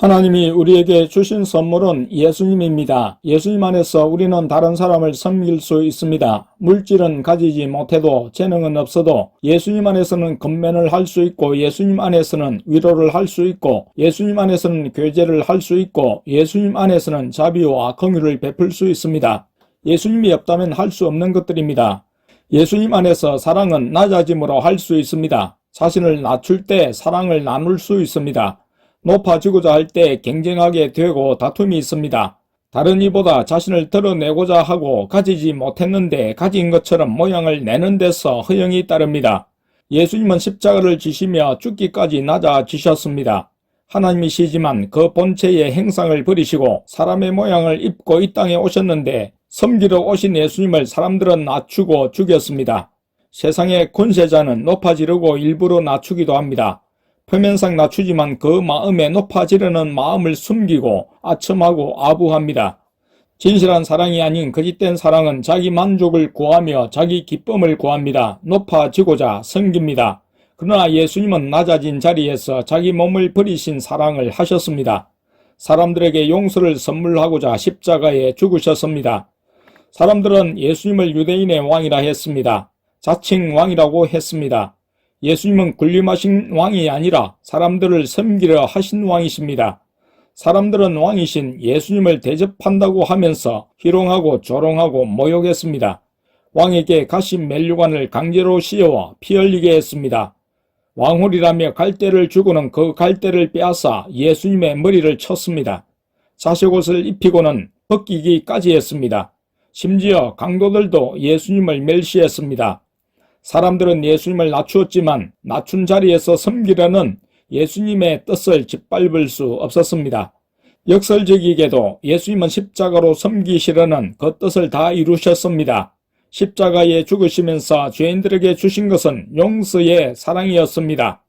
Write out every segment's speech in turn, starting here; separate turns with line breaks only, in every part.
하나님이 우리에게 주신 선물은 예수님입니다. 예수님 안에서 우리는 다른 사람을 섬길 수 있습니다. 물질은 가지지 못해도 재능은 없어도 예수님 안에서는 건면을 할 수 있고 예수님 안에서는 위로를 할 수 있고 예수님 안에서는 교제를 할 수 있고 예수님 안에서는 자비와 긍휼을 베풀 수 있습니다. 예수님이 없다면 할 수 없는 것들입니다. 예수님 안에서 사랑은 낮아짐으로 할 수 있습니다. 자신을 낮출 때 사랑을 나눌 수 있습니다. 높아지고자 할 때 경쟁하게 되고 다툼이 있습니다. 다른 이보다 자신을 드러내고자 하고 가지지 못했는데 가진 것처럼 모양을 내는 데서 허영이 따릅니다. 예수님은 십자가를 지시며 죽기까지 낮아지셨습니다. 하나님이시지만 그 본체의 행상을 버리시고 사람의 모양을 입고 이 땅에 오셨는데 섬기러 오신 예수님을 사람들은 낮추고 죽였습니다. 세상의 권세자는 높아지려고 일부러 낮추기도 합니다. 표면상 낮추지만 그 마음에 높아지려는 마음을 숨기고 아첨하고 아부합니다. 진실한 사랑이 아닌 거짓된 사랑은 자기 만족을 구하며 자기 기쁨을 구합니다. 높아지고자 섬깁니다. 그러나 예수님은 낮아진 자리에서 자기 몸을 버리신 사랑을 하셨습니다. 사람들에게 용서를 선물하고자 십자가에 죽으셨습니다. 사람들은 예수님을 유대인의 왕이라 했습니다. 자칭 왕이라고 했습니다. 예수님은 군림하신 왕이 아니라 사람들을 섬기려 하신 왕이십니다. 사람들은 왕이신 예수님을 대접한다고 하면서 희롱하고 조롱하고 모욕했습니다. 왕에게 가신 멜류관을 강제로 씌워 피 흘리게 했습니다. 왕홀이라며 갈대를 주고는 그 갈대를 빼앗아 예수님의 머리를 쳤습니다. 자색옷을 입히고는 벗기기까지 했습니다. 심지어 강도들도 예수님을 멸시했습니다. 사람들은 예수님을 낮추었지만 낮춘 자리에서 섬기려는 예수님의 뜻을 짓밟을 수 없었습니다. 역설적이게도 예수님은 십자가로 섬기시려는 그 뜻을 다 이루셨습니다. 십자가에 죽으시면서 죄인들에게 주신 것은 용서의 사랑이었습니다.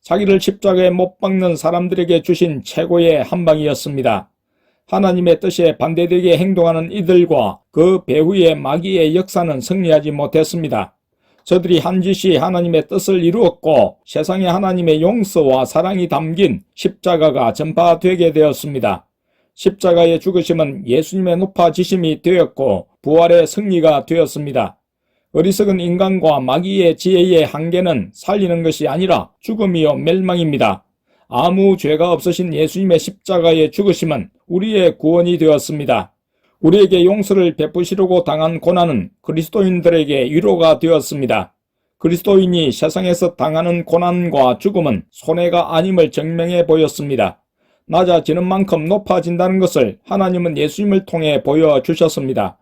자기를 십자가에 못 박는 사람들에게 주신 최고의 한방이었습니다. 하나님의 뜻에 반대되게 행동하는 이들과 그 배후의 마귀의 역사는 승리하지 못했습니다. 저들이 한 짓이 하나님의 뜻을 이루었고 세상에 하나님의 용서와 사랑이 담긴 십자가가 전파되게 되었습니다. 십자가의 죽으심은 예수님의 높아지심이 되었고 부활의 승리가 되었습니다. 어리석은 인간과 마귀의 지혜의 한계는 살리는 것이 아니라 죽음이요 멸망입니다. 아무 죄가 없으신 예수님의 십자가의 죽으심은 우리의 구원이 되었습니다. 우리에게 용서를 베푸시려고 당한 고난은 그리스도인들에게 위로가 되었습니다. 그리스도인이 세상에서 당하는 고난과 죽음은 손해가 아님을 증명해 보였습니다. 낮아지는 만큼 높아진다는 것을 하나님은 예수님을 통해 보여주셨습니다.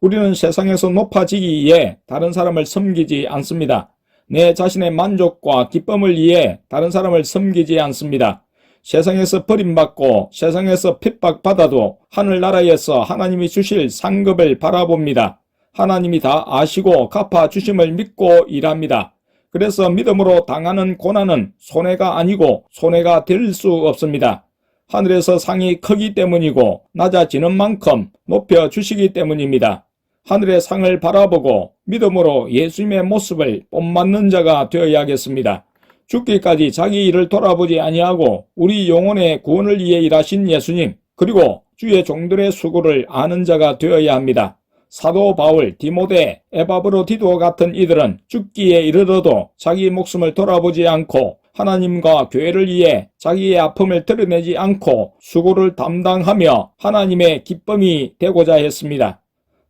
우리는 세상에서 높아지기 위해 다른 사람을 섬기지 않습니다. 내 자신의 만족과 기쁨을 위해 다른 사람을 섬기지 않습니다. 세상에서 버림받고 세상에서 핍박받아도 하늘나라에서 하나님이 주실 상급을 바라봅니다. 하나님이 다 아시고 갚아주심을 믿고 일합니다. 그래서 믿음으로 당하는 고난은 손해가 아니고 손해가 될 수 없습니다. 하늘에서 상이 크기 때문이고 낮아지는 만큼 높여주시기 때문입니다. 하늘의 상을 바라보고 믿음으로 예수님의 모습을 본받는 자가 되어야겠습니다. 죽기까지 자기 일을 돌아보지 아니하고 우리 영혼의 구원을 위해 일하신 예수님 그리고 주의 종들의 수고를 아는 자가 되어야 합니다. 사도 바울, 디모데, 에바브로 디도 같은 이들은 죽기에 이르러도 자기 목숨을 돌아보지 않고 하나님과 교회를 위해 자기의 아픔을 드러내지 않고 수고를 담당하며 하나님의 기쁨이 되고자 했습니다.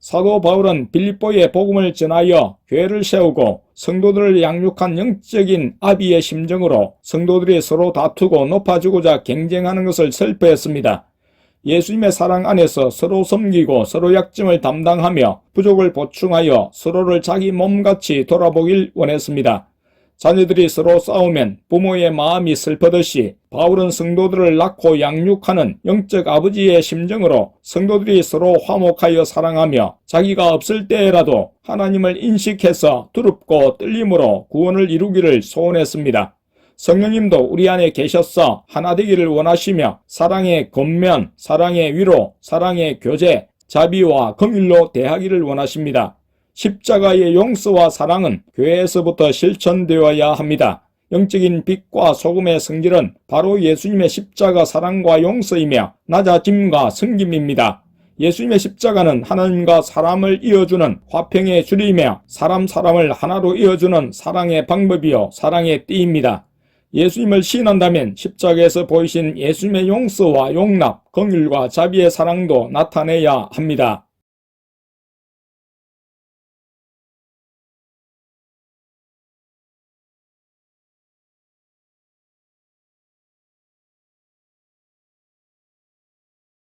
사도 바울은 빌립보의 복음을 전하여 교회를 세우고 성도들을 양육한 영적인 아비의 심정으로 성도들이 서로 다투고 높아지고자 경쟁하는 것을 슬퍼했습니다. 예수님의 사랑 안에서 서로 섬기고 서로 약점을 담당하며 부족을 보충하여 서로를 자기 몸같이 돌아보길 원했습니다. 자녀들이 서로 싸우면 부모의 마음이 슬퍼듯이 바울은 성도들을 낳고 양육하는 영적 아버지의 심정으로 성도들이 서로 화목하여 사랑하며 자기가 없을 때라도 하나님을 인식해서 두렵고 떨림으로 구원을 이루기를 소원했습니다. 성령님도 우리 안에 계셨어 하나 되기를 원하시며 사랑의 겉면, 사랑의 위로, 사랑의 교제, 자비와 긍휼로 대하기를 원하십니다. 십자가의 용서와 사랑은 교회에서부터 실천되어야 합니다. 영적인 빛과 소금의 성질은 바로 예수님의 십자가 사랑과 용서이며 낮아짐과 성김입니다. 예수님의 십자가는 하나님과 사람을 이어주는 화평의 줄이며 사람 사람을 하나로 이어주는 사랑의 방법이요 사랑의 띠입니다. 예수님을 신한다면 십자가에서 보이신 예수님의 용서와 용납, 긍휼과 자비의 사랑도 나타내야 합니다.